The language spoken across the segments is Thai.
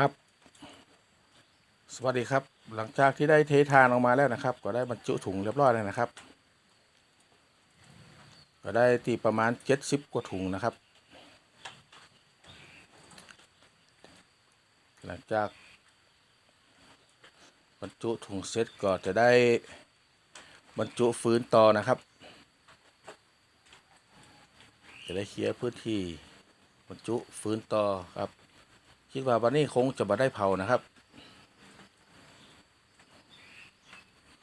ครับ สวัสดีครับ หลังจากที่ได้เททานออกมาแล้วนะครับ ก็ได้บรรจุถุงเรียบร้อยแล้วนะครับ ก็ได้ตีประมาณเจ็ดสิบกว่าถุงนะครับ หลังจากบรรจุถุงเสร็จก็จะได้บรรจุฟื้นต่อนะครับ จะได้เคลียร์พื้นที่บรรจุฟื้นต่อครับ คิดว่าวันนี้คงจะมาได้เผานะครับ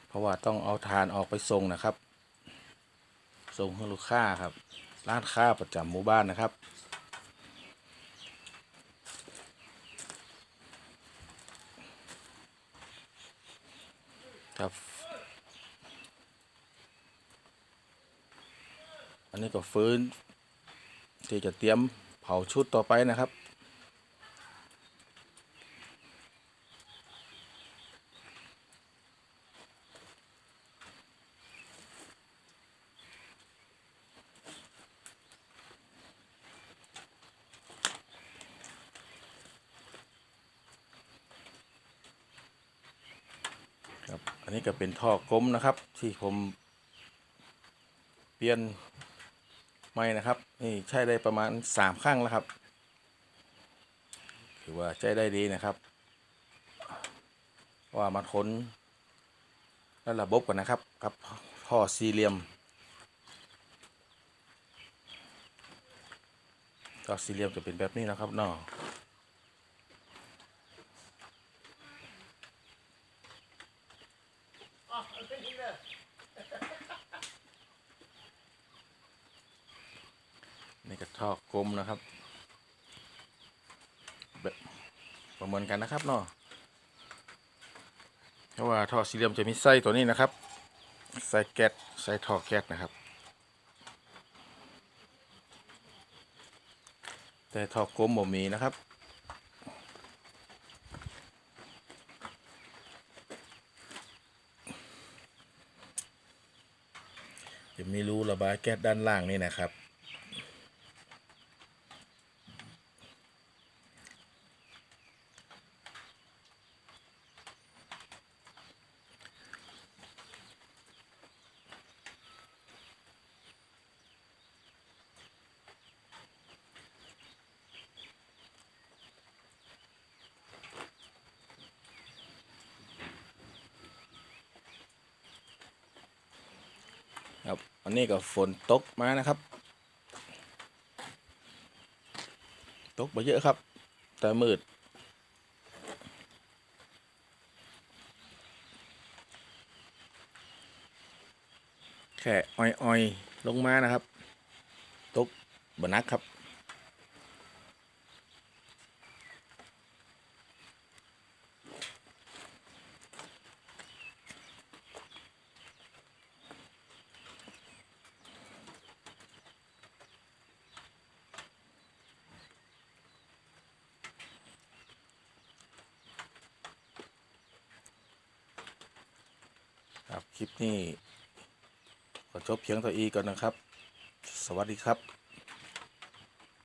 เพราะว่าต้องเอาทานออกไปส่งนะครับ ส่งให้ลูกค้าครับ ร้านค้าประจำหมู่บ้านนะครับครับอันนี้ก็ฟื้นที่จะเตรียมเผาชุดต่อไปนะครับ นนี้ก็เป็นท่อกลมนะครับ ที่ผมเปลี่ยนไม่นะครับ นี่ใช้ได้ประมาณสามครั้งแล้วครับ ถือว่าใช้ได้ดีนะครับ ว่ามันทนและระบบกันนะครับกับท่อสี่เหลี่ยมท่อสี่เหลี่ยมจะเป็นแบบนี้นะครับเนาะ นี่ก็ท่อกลมนะครับ แบบประเมินกันนะครับเนาะเพราะว่าท่อสี่เหลี่ยมจะมีไส้ตัวนี้นะครับไส้แก๊สไส้ท่อแก๊สนะครับ แต่ท่อกลมบ่มีนะครับ จะมีรูระบายแก๊สด้านล่างนี่นะครับ ครับอันนี้ก็ฝนตกมานะครับ ตกไปเยอะครับ แต่มืด แค่อ้อยๆลงมานะครับ ตกบนักครับ ครับคลิปนี้ขอจบเพียงเท่าอีก่อนนะครับ สวัสดีครับ